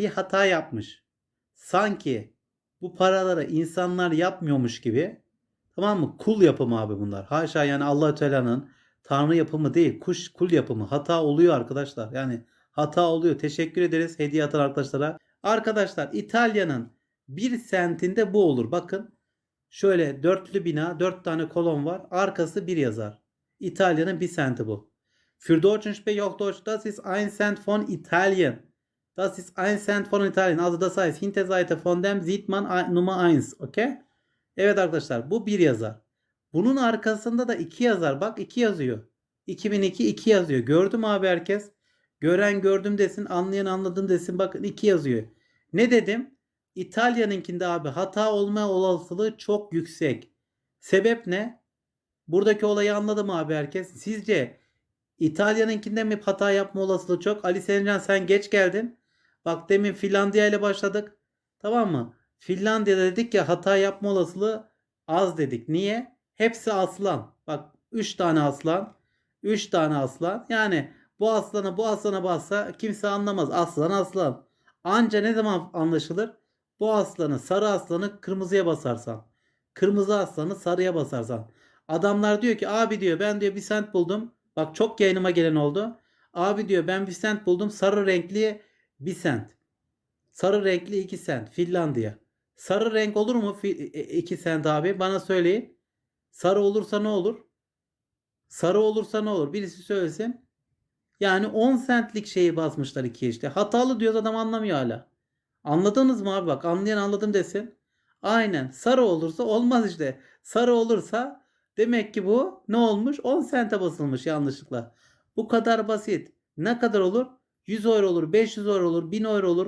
bir hata yapmış. Sanki bu paraları insanlar yapmıyormuş gibi tamam mı? Kul yapımı abi bunlar. Haşa yani allah Teala'nın tanrı yapımı değil. Kuş kul yapımı. Hata oluyor arkadaşlar. Yani hata oluyor. Teşekkür ederiz hediye atan arkadaşlara. Arkadaşlar İtalya'nın bir sentinde bu olur. Bakın şöyle dörtlü bina, dört tane kolon var. Arkası bir yazar. İtalya'nın bir senti bu. Für Deutschen spreche auch Deutsch. Das ist ein Cent von Italien. Das ist ein Cent von Italien. Also das heißt Hinterseite von dem sieht man Nummer 1. Okay? Evet arkadaşlar bu bir yazar. Bunun arkasında da iki yazar. Bak iki yazıyor. 2002 2 yazıyor. Gördü mü abi herkes? Gören gördüm desin, anlayan anladım desin. Bakın iki yazıyor. Ne dedim? İtalya'nınkinde abi hata olma olasılığı çok yüksek. Sebep ne? Buradaki olayı anladı mı abi herkes? Sizce İtalya'nınkinde mi hata yapma olasılığı çok? Ali Sencan sen geç geldin. Bak demin Finlandiya ile başladık. Tamam mı? Finlandiya'da dedik ya hata yapma olasılığı az dedik. Niye? Hepsi aslan. Bak 3 tane aslan. 3 tane aslan. Yani bu aslana bu aslana bassa kimse anlamaz. Aslan aslan. Anca ne zaman anlaşılır? Bu aslanı sarı aslanı kırmızıya basarsan. Kırmızı aslanı sarıya basarsan. Adamlar diyor ki abi diyor ben diyor bir sent buldum. Bak çok yayınıma gelen oldu. Abi diyor ben bir sent buldum. Sarı renkli bir sent. Sarı renkli 2 sent. Finlandiya. Sarı renk olur mu 2 sent abi? Bana söyleyin. Sarı olursa ne olur? Sarı olursa ne olur? Birisi söylesin. Yani 10 centlik şeyi basmışlar ikiye işte. Hatalı diyoruz adam anlamıyor hala. Anladınız mı abi bak anlayan anladım desin. Aynen sarı olursa olmaz işte. Sarı olursa demek ki bu ne olmuş? 10 sente basılmış yanlışlıkla. Bu kadar basit. Ne kadar olur? 100 euro olur, 500 euro olur, 1000 euro olur.